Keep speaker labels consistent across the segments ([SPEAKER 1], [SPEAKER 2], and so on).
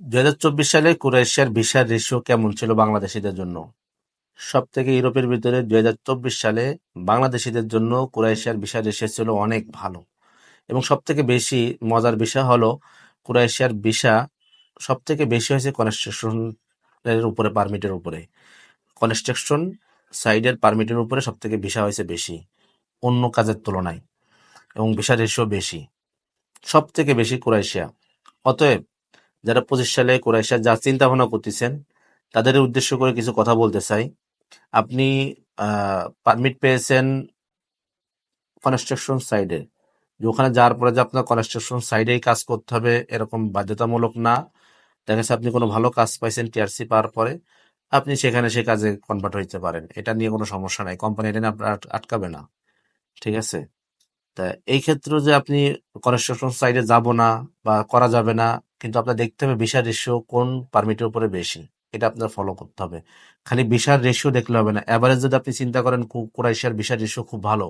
[SPEAKER 1] ২০২৪ সালে ক্রোয়েশিয়ার ভিসার রেশিও কেমন ছিল বাংলাদেশিদের জন্য? সব থেকে ইউরোপের ভিতরে দুই হাজার চব্বিশ সালে বাংলাদেশিদের জন্য ক্রোয়েশিয়ার ভিসার রেশিও ছিল অনেক ভালো। এবং সব থেকে বেশি মজার বিষয় হলো ক্রোয়েশিয়ার ভিসা সব থেকে বেশি হয়েছে কনস্ট্রাকশনের উপরে, পারমিটের উপরে। কনস্ট্রাকশন সাইডের পারমিটের উপরে সব থেকে ভিসা হয়েছে বেশি, অন্য কাজের তুলনায়, এবং ভিসা রেশিও বেশি। সব থেকে বেশি ক্রোয়েশিয়া অতএব যারা পঁচিশ সালে ক্রোয়েশিয়া যা চিন্তা ভাবনা করতেছেন, তাদের উদ্দেশ্য করে কিছু কথা বলতে চাই। আপনি পারমিট পেয়েছেন কনস্ট্রাকশন সাইডে ওখানে যাওয়ার পরে যে আপনার কনস্ট্রাকশন সাইডেই কাজ করতে হবে এরকম বাধ্যতামূলক না। দেখা যাচ্ছে আপনি কোনো ভালো কাজ পাইছেন টিআরসি পাওয়ার পরে, আপনি সেখানে সে কাজে কনভার্ট হইতে পারেন। এটা নিয়ে কোনো সমস্যা নাই। কোম্পানি এটা নিয়ে আপনার আটকাবে না। ঠিক আছে? তা এই ক্ষেত্রে যে আপনি কনস্ট্রাকশন সাইডে যাব না বা করা যাবে না কিন্তু আপনার দেখতে হবে ভিসার রেশিও কোন পারমিটের উপরে বেশি, এটা আপনার ফলো করতে হবে। খালি ভিসার রেশিও দেখলে হবে না। অ্যাভারেজ যদি আপনি চিন্তা করেন কু- কুরাইশিয়ার ভিসার রেশিও খুব ভালো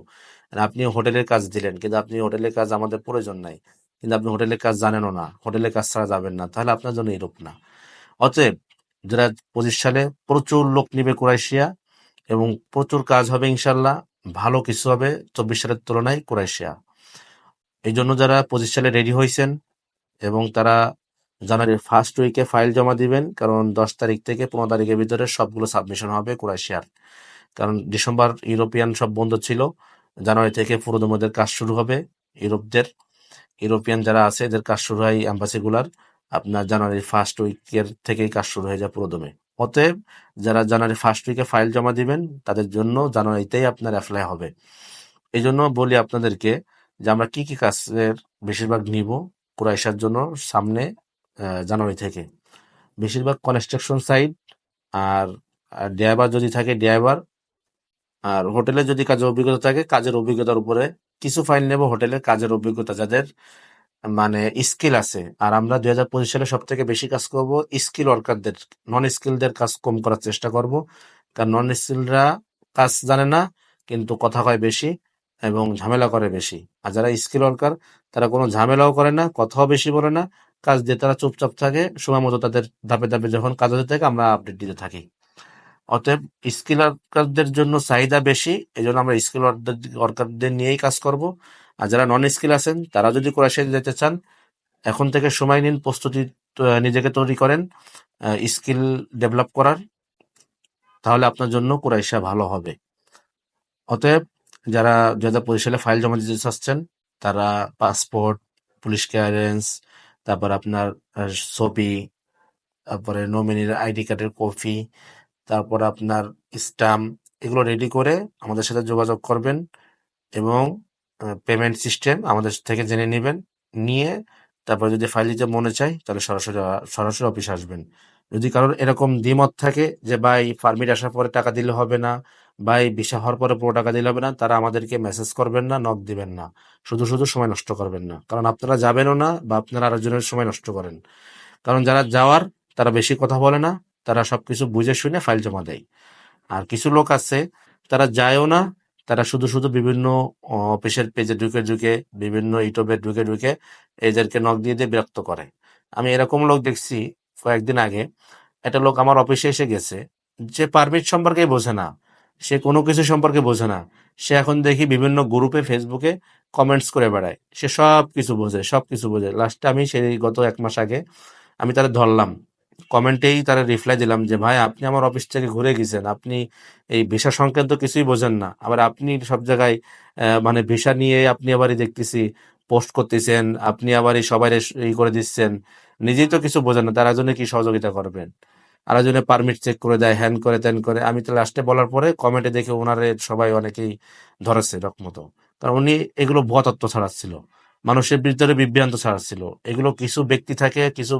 [SPEAKER 1] আপনি হোটেলের কাজ দিলেন, কিন্তু আপনি হোটেলের কাজ আমাদের প্রয়োজন নাই, কিন্তু আপনি হোটেলের কাজ জানেনও না, হোটেলের কাজ ছাড়া যাবেন না, তাহলে আপনার জন্য এরূপ না। অতএব যারা পঁচিশ সালে প্রচুর লোক নিবে ক্রোয়েশিয়া এবং প্রচুর কাজ হবে ইনশাল্লাহ, ভালো কিছু হবে চব্বিশ সালের তুলনায় ক্রোয়েশিয়া এই জন্য যারা পঁচিশ সালে রেডি হয়েছেন এবং তারা জানুয়ারির ফার্স্ট উইকে ফাইল জমা দিবেন, কারণ দশ তারিখ থেকে পনেরো তারিখের ভিতরে সবগুলো সাবমিশন হবে ক্রোয়েশিয়ার কারণ ডিসেম্বর ইউরোপিয়ান সব বন্ধ ছিল, জানুয়ারি থেকে পুরোদমদের কাজ শুরু হবে ইউরোপদের। ইউরোপিয়ান যারা আছে, এদের কাজ শুরু হয় অ্যাম্বাসিগুলার আপনার জানুয়ারির ফার্স্ট উইকের থেকেই কাজ শুরু হয়ে যায় পুরোদমে। অতএব যারা জানুয়ারি ফার্স্ট উইকে ফাইল জমা দিবেন, তাদের জন্য জানুয়ারিতেই আপনার অ্যাপ্লাই হবে। এই জন্য বলি আপনাদেরকে যে আমরা কি কি কাজের বেশিরভাগ নিব ক্রোয়েশিয়ার জন্য সামনে জানুয়ারি থেকে। বেশিরভাগ কনস্ট্রাকশন সাইট আর ড্রাইভার যদি থাকে ড্রাইভার আর হোটেলে যদি কাজের অভিজ্ঞতা থাকে, কাজের অভিজ্ঞতার উপরে কিছু ফাইল নেব হোটেলের কাজের অভিজ্ঞতা যাদের মানে স্কিল আছে। আর আমরা দুই হাজার পঁচিশ সালে সব থেকে বেশি কাজ করব স্কিল ওয়ার্কারদের নন স্কিলদের কাজ কম করার চেষ্টা করব। কারণ নন স্কিলরা কাজ জানে না, কিন্তু কথা কয় বেশি এবং ঝামেলা করে বেশি। আর যারা স্কিল ওয়ার্কার তারা কোনো ঝামেলাও করে না, কথাও বেশি বলে না কাজ দিয়ে তারা চুপচাপ থাকে, সময় মতো তাদের ধাপে ধাপে যখন কাজ হতে থাকে আমরা আপডেট দিতে থাকি। অতএব স্কিল ওয়ার্কারদের জন্য চাহিদা বেশি এই জন্য আমরা স্কিল ওয়ার্কারদের নিয়েই কাজ করব। আর যারা নন স্কিল আছেন, তারা যদি ক্রোয়েশিয়া যেতে চান, এখন থেকে সময় নিন, প্রস্তুতি নিজেকে তৈরি করেন স্কিল ডেভেলপ করার, তাহলে আপনার জন্য ক্রোয়েশিয়া ভালো হবে। অতএব যারা দু হাজার পঁচিশ সালে ফাইল জমা দিতে চাচ্ছেন, তারা পাসপোর্ট পুলিশ ক্লিয়ারেন্স তারপর আপনার ছবি, তারপরে নমিনির আইডি কার্ডের কপি, তারপর আপনার স্টাম্প এগুলো রেডি করে আমাদের সাথে যোগাযোগ করবেন এবং পেমেন্ট সিস্টেম আমাদের থেকে জেনে নেবেন, নিয়ে তারপর যদি ফাইল দিতে মনে চাই তাহলে সরাসরি সরাসরি অফিসে আসবেন। যদি কারোর এরকম দ্বিমত থাকে যে, ভাই পারমিট আসার পরে টাকা দিলে হবে না ভাই, ভিসা হওয়ার পরে পুরো টাকা দিলে হবে না, তারা আমাদেরকে মেসেজ করবেন না নক দিবেন না। শুধু শুধু সময় নষ্ট করবেন না। কারণ আপনারা যাবেনও না বা আপনারা আরেকজনের সময় নষ্ট করেন। কারণ যারা যাওয়ার, তারা বেশি কথা বলে না, তারা সবকিছু বুঝে শুনে ফাইল জমা দেয়। আর কিছু লোক আছে, তারা যায়ও না, তারা শুধু শুধু বিভিন্ন অফিসের পেজে ঢুকে ঢুকে, বিভিন্ন ইউটিউবে ঢুকে ঢুকে এদেরকে নক দিয়ে দিয়ে বিরক্ত করে। আমি এরকম লোক দেখছি কয়েকদিন আগে। একটা লোক আমার অফিসে এসে গেছে। যে পারমিট সম্পর্কে বোঝে না। সে কোনো কিছু সম্পর্কে বোঝে না। সে এখন দেখি বিভিন্ন গ্রুপে ফেসবুকে কমেন্টস করে বেড়ায়। সে সব কিছু বোঝে সব কিছু বোঝে। লাস্টে আমি সেই গত এক মাস আগে আমি তারা ধরলাম। কমেন্টেই তারা রিপ্লাই দিলাম যে, ভাই, আপনি আমার অফিস থেকে ঘুরে গেছেন। আপনি এই ভিসা সংক্রান্ত কিছুই বোঝেন না। আবার আপনি সব জায়গায় মানে ভিসা নিয়ে আপনি আবারই দেখতেছি পোস্ট করতেছেন, আপনি আবার এই সবাই ই করে দিচ্ছেন। নিজেই তো কিছু বোঝেন না। তারা জন্য কি সহযোগিতা করবেন? আরেকজনে পারমিট চেক করে দেয় হ্যান করে ত্যান করে। আমি তো লাস্টে বলার পরে কমেন্টে দেখে ওনারে সবাই অনেকেই ধরেছে রকমতো। কারণ উনি এগুলো ভুয়া তত্ত্ব ছাড়াচ্ছিল। মানুষের ভিতরে বিভ্রান্ত ছাড়াচ্ছিল। এগুলো কিছু ব্যক্তি থাকে, কিছু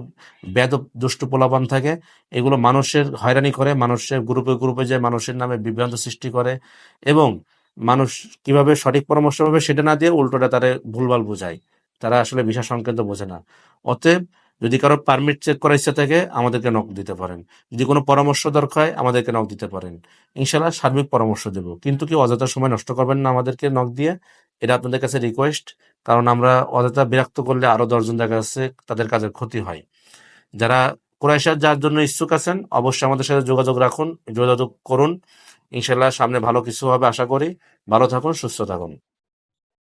[SPEAKER 1] বেদ দুষ্টু পোলাপান থাকে, এগুলো মানুষের হয়রানি করে, মানুষের গ্রুপে গ্রুপে যায়, মানুষের নামে বিভ্রান্ত সৃষ্টি করে এবং মানুষ কীভাবে সঠিক পরামর্শ পাবে সেটা না দিয়ে উল্টোটা তারা ভুলভাল বোঝায়। তারা আসলে ভিসা সংক্রান্ত বোঝে না। অতএব যদি কারও পারমিট চেক করার ইচ্ছা থাকে আমাদেরকে নক দিতে পারেন। যদি কোনো পরামর্শ দরকার হয়, আমাদেরকে নক দিতে পারেন। ইনশাল্লাহ সার্বিক পরামর্শ দেব। কিন্তু কি অযথা সময় নষ্ট করবেন না আমাদেরকে নক দিয়ে? এটা আপনাদের কাছে রিকোয়েস্ট কারণ আমরা অযথা বিরক্ত করলে আরও দশজন দেখা যাচ্ছে তাদের কাজের ক্ষতি হয়। যারা ক্রোয়েশিয়ার যার জন্য ইচ্ছুক আছেন, অবশ্যই আমাদের সাথে যোগাযোগ রাখুন, যোগাযোগ করুন। ইনশাল্লাহ সামনে ভালো কিছু হবে আশা করি। ভালো থাকুন, সুস্থ থাকুন।